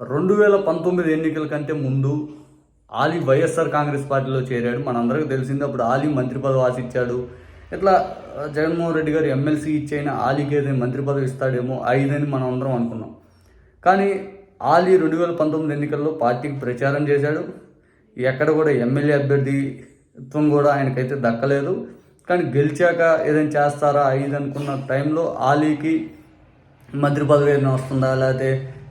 రెండు వేల పంతొమ్మిది ఎన్నికల కంటే ముందు ఆలీ వైఎస్ఆర్ కాంగ్రెస్ పార్టీలో చేరాడు. మనందరికీ తెలిసింది అప్పుడు ఆలీ మంత్రి పదవి ఆశించాడు ఇట్లా జగన్మోహన్ రెడ్డి గారు ఎమ్మెల్సీ ఇచ్చైనా ఆలీకి ఏదైనా మంత్రి పదవి ఇస్తాడేమో ఐదని మనం అందరం అనుకున్నాం. కానీ ఆలీ రెండు వేల పంతొమ్మిది ఎన్నికల్లో పార్టీకి ప్రచారం చేశాడు. ఎక్కడ కూడా ఎమ్మెల్యే అభ్యర్థిత్వం కూడా ఆయనకైతే దక్కలేదు. కానీ గెలిచాక ఏదైనా చేస్తారా ఐదు అనుకున్న టైంలో ఆలీకి మంత్రి పదవి ఏదైనా వస్తుందా? లేకపోతే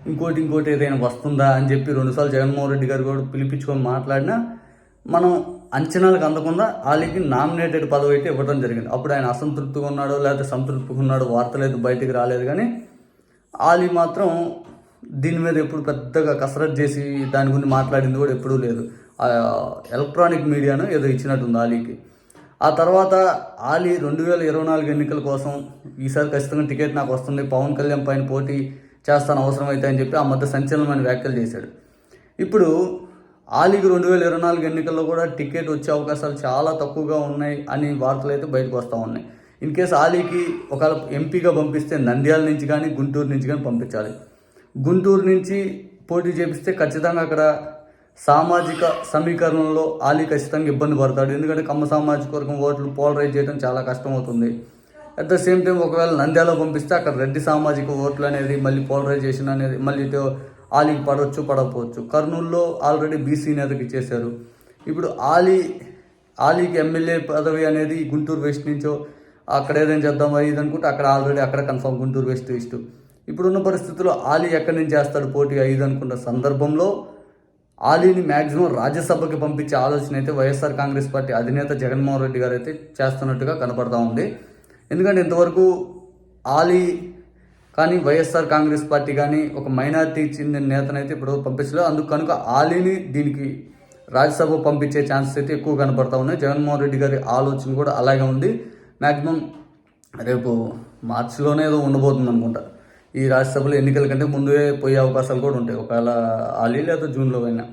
ఇంకోటి ఇంకోటి ఏదైనా వస్తుందా అని చెప్పి రెండుసార్లు జగన్మోహన్ రెడ్డి గారు కూడా పిలిపించుకొని మాట్లాడినా మనం అంచనాలకు అందకుండా ఆలీకి నామినేటెడ్ పదవి అయితే ఇవ్వడం జరిగింది. అప్పుడు ఆయన అసంతృప్తిగా ఉన్నాడో లేకపోతే సంతృప్తిగా ఉన్నాడో వార్తలు అయితే బయటికి రాలేదు కానీ ఆలీ మాత్రం దీని మీద ఎప్పుడు పెద్దగా కసరత్ చేసి దాని గురించి మాట్లాడింది కూడా ఎప్పుడూ లేదు. ఎలక్ట్రానిక్ మీడియాను ఏదో ఇచ్చినట్టుంది ఆలీకి. ఆ తర్వాత ఆలీ రెండు వేల ఇరవై నాలుగు ఎన్నికల కోసం ఈసారి ఖచ్చితంగా టికెట్ నాకు వస్తుంది. పవన్ కళ్యాణ్ పైన పోటీ చేస్తాను అవసరమైతే అని చెప్పి ఆ మధ్య సంచలనమైన వ్యాఖ్యలు చేశాడు. ఇప్పుడు ఆలీకి రెండు వేల ఇరవై నాలుగు ఎన్నికల్లో కూడా టికెట్ వచ్చే అవకాశాలు చాలా తక్కువగా ఉన్నాయి అని వార్తలు అయితే బయటకు వస్తూ ఉన్నాయి. ఇన్ కేసు ఆలీకి ఒకవేళ ఎంపీగా పంపిస్తే నంద్యాల నుంచి కానీ గుంటూరు నుంచి కానీ పంపించాలి. గుంటూరు నుంచి పోటీ చేపిస్తే ఖచ్చితంగా అక్కడ సామాజిక సమీకరణలో ఆలీ ఖచ్చితంగా ఇబ్బంది పడతాడు. ఎందుకంటే కమ్మ సామాజిక వర్గం ఓట్లు పోలరైజ్ చేయడం చాలా కష్టం అవుతుంది అట్ ద సేమ్ టైం ఒకవేళ నంద్యాల పంపిస్తే అక్కడ రెడ్డి సామాజిక ఓట్లు అనేది మళ్ళీ పోలరైజేషన్ అనేది మళ్ళీ ఆలీకి పడవచ్చు పడకపోవచ్చు. కర్నూలులో ఆల్రెడీ బీసీ నేతకి ఇచ్చేశారు ఇప్పుడు ఆలీ ఆలీకి ఎమ్మెల్యే పదవి అనేది గుంటూరు వెస్ట్ నుంచో అక్కడ ఏదైనా చేద్దాం అది ఇది అనుకుంటే అక్కడ ఆల్రెడీ అక్కడ కన్ఫర్మ్ గుంటూరు వెస్ట్ ఈస్ట్ ఇప్పుడున్న పరిస్థితుల్లో ఆలీ ఎక్కడి నుంచి చేస్తాడు పోటీ ఐదు అనుకున్న సందర్భంలో ఆలీని మ్యాక్సిమం రాజ్యసభకి పంపించే ఆలోచన అయితే వైఎస్ఆర్ కాంగ్రెస్ పార్టీ అధినేత జగన్మోహన్ రెడ్డి గారు అయితే చేస్తున్నట్టుగా కనపడతా ఉంది. ఎందుకంటే ఇంతవరకు ఆలీ కానీ వైఎస్ఆర్ కాంగ్రెస్ పార్టీ కానీ ఒక మైనారిటీ చెందిన నేతనైతే ఇప్పుడు పంపించలేదు. అందుకు కనుక ఆలీని దీనికి రాజ్యసభ పంపించే ఛాన్సెస్ అయితే ఎక్కువ కనపడతా ఉన్నాయి. జగన్మోహన్ రెడ్డి గారి ఆలోచన కూడా అలాగే ఉంది. మ్యాక్సిమం రేపు మార్చిలోనే ఏదో ఉండబోతుంది అనుకుంటా. ఈ రాజ్యసభలో ఎన్నికల కంటే ముందే పోయే అవకాశాలు కూడా ఉంటాయి. ఒకవేళ ఆలీ లేదా జూన్లో అయినా.